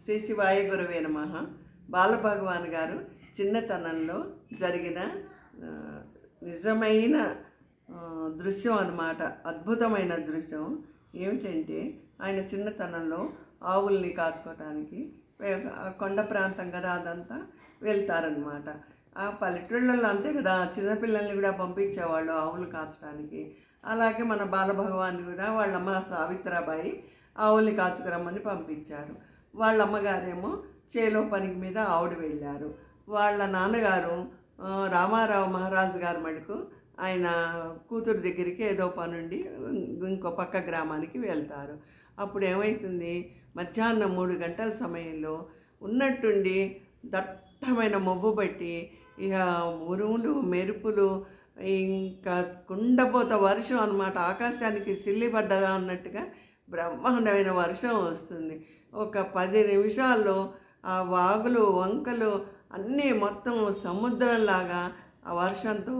శ్రీ శివాయ గురవే నమ. బాలభగవాన్ గారు చిన్నతనంలో జరిగిన నిజమైన దృశ్యం అన్నమాట. అద్భుతమైన దృశ్యం. ఏమిటంటే ఆయన చిన్నతనంలో ఆవుల్ని కాచుకోవటానికి కొండ ప్రాంతం కదా అదంతా వెళ్తారనమాట ఆ పల్లెటూళ్ళల్లో అంతే కదా చిన్నపిల్లల్ని కూడా పంపించేవాళ్ళు ఆవులు కాచడానికి అలాగే మన బాలభగవాన్ కూడా వాళ్ళమ్మ సావిత్రాబాయి ఆవుల్ని కాచుకురమ్మని పంపించారు. వాళ్ళ అమ్మగారేమో చేలో పనికి మీద ఆవిడ వెళ్ళారు. వాళ్ళ నాన్నగారు రామారావు మహారాజు గారు మటుకు ఆయన కూతురు దగ్గరికి ఏదో పనుండి ఇంకో పక్క గ్రామానికి వెళ్తారు. అప్పుడు ఏమవుతుంది మధ్యాహ్నం మూడు గంటల సమయంలో ఉన్నట్టుండి దట్టమైన మబ్బు పట్టి ఇక ఉరుములు మెరుపులు ఇంకా కుండపోత వర్షం అన్నమాట. ఆకాశానికి చిల్లి పడ్డదా అన్నట్టుగా బ్రహ్మాండమైన వర్షం వస్తుంది. ఒక పది నిమిషాల్లో ఆ వాగులు వంకలు అన్నీ మొత్తం సముద్రంలాగా ఆ వర్షంతో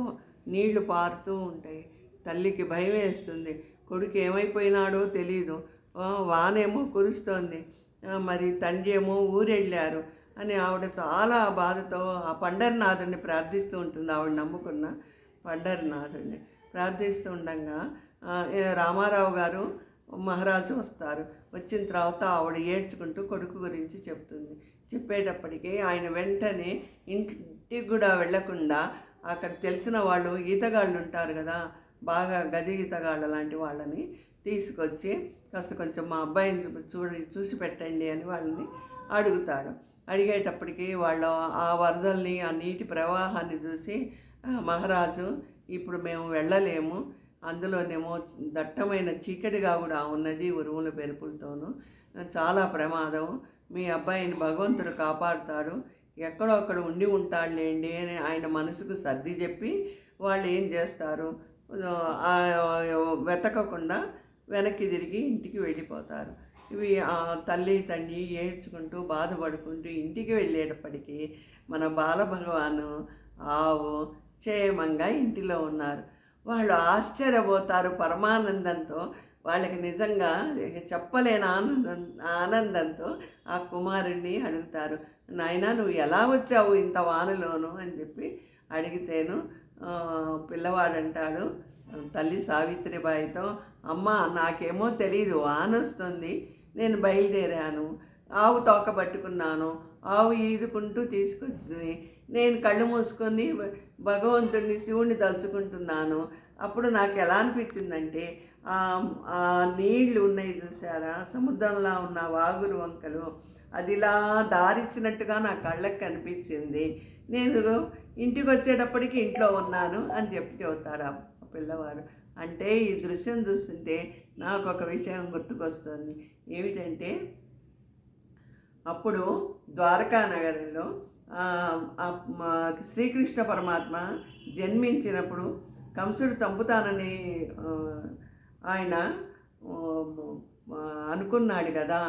నీళ్ళు పారుతూ ఉంటాయి. తల్లికి భయం వేస్తుంది. కొడుకు ఏమైపోయినాడో తెలియదు వానేమో కురుస్తోంది. మరి తండ్రి ఏమో ఊరెళ్ళారు అని ఆవిడ చాలా బాధతో ఆ పండర్నాథుడిని ప్రార్థిస్తూ ఉంటుంది. ఆవిడ నమ్ముకున్న పండర్నాథుడిని ప్రార్థిస్తుండగా రామారావు గారు మహారాజు వస్తారు. వచ్చిన తర్వాత ఆవిడ ఏడ్చుకుంటూ కొడుకు గురించి చెప్తుంది. చెప్పేటప్పటికి ఆయన వెంటనే ఇంటికి కూడా వెళ్ళకుండా అక్కడ తెలిసిన వాళ్ళు ఈతగాళ్ళు ఉంటారు కదా బాగా గజ ఈతగాళ్ళ లాంటి వాళ్ళని తీసుకొచ్చి కాస్త కొంచెం మా అబ్బాయిని చూడి చూసి పెట్టండి అని వాళ్ళని అడుగుతాడు. అడిగేటప్పటికి వాళ్ళు ఆ వరదల్ని ఆ నీటి ప్రవాహాన్ని చూసి మహారాజు ఇప్పుడు మేము వెళ్ళలేము. అందులోనేమో దట్టమైన చీకటిగా కూడా ఉన్నది ఉరువుల పెరుపులతోనూ చాలా ప్రమాదం. మీ అబ్బాయిని భగవంతుడు కాపాడుతాడు. ఎక్కడో అక్కడ ఉండి ఉంటాడులేండి అని ఆయన మనసుకు సర్ది చెప్పి వాళ్ళు ఏం చేస్తారు? వెతకకుండా వెనక్కి తిరిగి ఇంటికి వెళ్ళిపోతారు. ఇవి తల్లి తండ్రి ఏడ్చుకుంటూ బాధపడుకుంటూ ఇంటికి వెళ్ళేటప్పటికీ మన బాలభగవాను ఆవు క్షేమంగా ఇంటిలో ఉన్నారు. వాళ్ళు ఆశ్చర్యపోతారు పరమానందంతో. వాళ్ళకి నిజంగా చెప్పలేని ఆనందం ఆనందంతో ఆ కుమారుణ్ణి అడుగుతారు. నాయన నువ్వు ఎలా వచ్చావు ఇంత వానలోను? అని చెప్పి అడిగితేను పిల్లవాడంటాడు తల్లి సావిత్రిబాయితో అమ్మ నాకేమో తెలియదు వాన వస్తుంది నేను బయలుదేరాను ఆవు తోక పట్టుకున్నాను ఆవు ఈదుకుంటూ తీసుకొచ్చింది. నేను కళ్ళు మూసుకొని భగవంతుడిని శివుణ్ణి తలుచుకుంటున్నాను. అప్పుడు నాకు ఎలా అనిపించిందంటే ఆ నీళ్ళు ఉన్నాయి చూసారా? సముద్రంలా ఉన్న వాగులు వంకలు. అది ఇలా దారిచ్చినట్టుగా నా కళ్ళకి కనిపించింది. నేను ఇంటికి వచ్చేటప్పటికి ఇంట్లో ఉన్నాను అని చెప్పి చెబుతాడు ఆ పిల్లవాడు. అంటే ఈ దృశ్యం చూస్తుంటే నాకు ఒక విషయం గుర్తుకొస్తుంది. ఏమిటంటే అప్పుడు ద్వారకా నగరంలో శ్రీకృష్ణ పరమాత్మ జన్మించినప్పుడు కంసుడు చంపుతానని ఆయన అనుకున్నాడు కదా.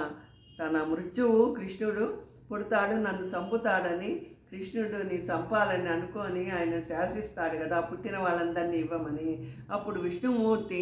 తన మృత్యువు కృష్ణుడు పుడతాడు నన్ను చంపుతాడని కృష్ణుడిని చంపాలని అనుకొని ఆయన శాసిస్తాడు కదా పుట్టిన వాళ్ళందరినీ ఇవ్వమని. అప్పుడు విష్ణుమూర్తి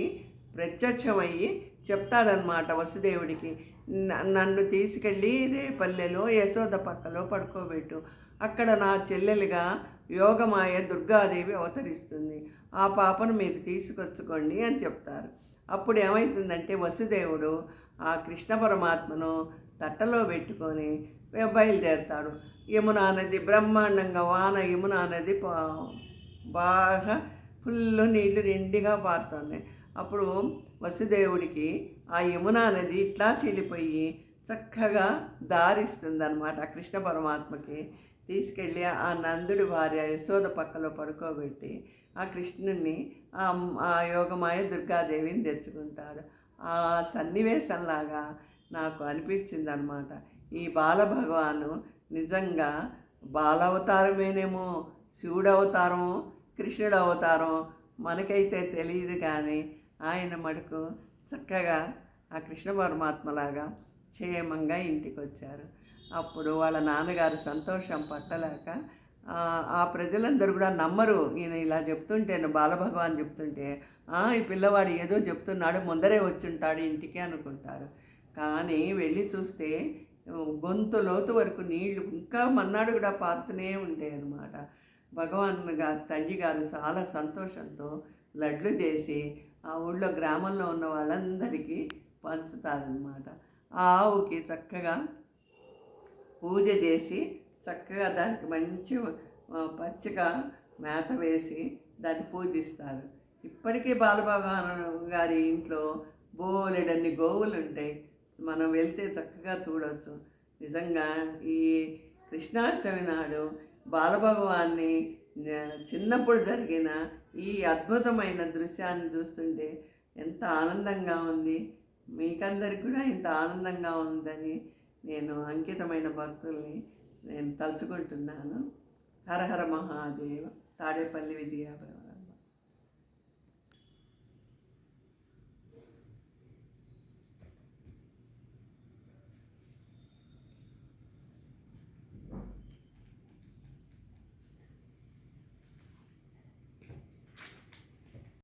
ప్రత్యక్షమయ్యి చెప్తాడనమాట వసుదేవుడికి నన్ను తీసుకెళ్ళి రేపల్లెలో యశోద పక్కలో పడుకోబెట్టు. అక్కడ నా చెల్లెలుగా యోగమాయ దుర్గాదేవి అవతరిస్తుంది. ఆ పాపను మీరు తీసుకొచ్చుకోండి అని చెప్తారు. అప్పుడు ఏమవుతుందంటే వసుదేవుడు ఆ కృష్ణ పరమాత్మను తట్టలో పెట్టుకొని బయలుదేరుతాడు. యమునా నది బ్రహ్మాండంగా వాన యమునా నది పా- బాగా ఫుల్ నీళ్ళు నిండిగా పారుతున్నాయి అప్పుడు వసుదేవుడికి ఆ యమునా నది ఇట్లా చీలిపోయి చక్కగా దారిస్తుంది అనమాట కృష్ణ పరమాత్మకి. తీసుకెళ్ళి ఆ నందుడి భార్య యశోద పక్కలో పడుకోబెట్టి ఆ కృష్ణుని ఆ ఆ యోగమాయ దుర్గాదేవిని తెచ్చుకుంటాడు. ఆ సన్నివేశంలాగా నాకు అనిపించింది అనమాట ఈ బాలభగవాను నిజంగా బాలవతారమేనేమో శివుడు అవతారం కృష్ణుడు అవతారం మనకైతే తెలియదు కానీ ఆయన మటుకు చక్కగా ఆ కృష్ణ పరమాత్మలాగా క్షేమంగా ఇంటికి వచ్చారు అప్పుడు వాళ్ళ నాన్నగారు సంతోషం పట్టలేక ఆ, ప్రజలందరూ కూడా నమ్మరు. ఈయన ఇలా చెప్తుంటే బాలభగవాన్ చెప్తుంటే "ఆ, ఈ పిల్లవాడు ఏదో చెప్తున్నాడు ముందరే వచ్చుంటాడు ఇంటికి అనుకుంటారు. కానీ వెళ్ళి చూస్తే గొంతు లోతు వరకు నీళ్ళు ఇంకా మన్నాడు కూడా పారుతూనే ఉంటాయి అన్నమాట భగవాన్ గారు తండ్రి గారు చాలా సంతోషంతో లడ్లు చేసి ఆ ఊళ్ళో గ్రామంలో ఉన్న వాళ్ళందరికీ పంచుతారనమాట ఆ ఆవుకి చక్కగా పూజ చేసి చక్కగా దానికి మంచి పచ్చిక పచ్చిగా మేత వేసి దాన్ని పూజిస్తారు. ఇప్పటికీ బాలభగవాన్ గారి ఇంట్లో బోలెడన్ని గోవులు ఉంటాయి మనం వెళ్తే చక్కగా చూడవచ్చు నిజంగా ఈ కృష్ణాష్టమి నాడు బాలభగవాన్ని చిన్నప్పుడు జరిగిన ఈ అద్భుతమైన దృశ్యాన్ని చూస్తుంటే ఎంత ఆనందంగా ఉంది. మీకందరికి కూడా ఇంత ఆనందంగా ఉందని నేను అంకితమైన భక్తుల్ని నేను తలుచుకుంటున్నాను. హరహర మహాదేవ. తాడేపల్లి విజయాపురం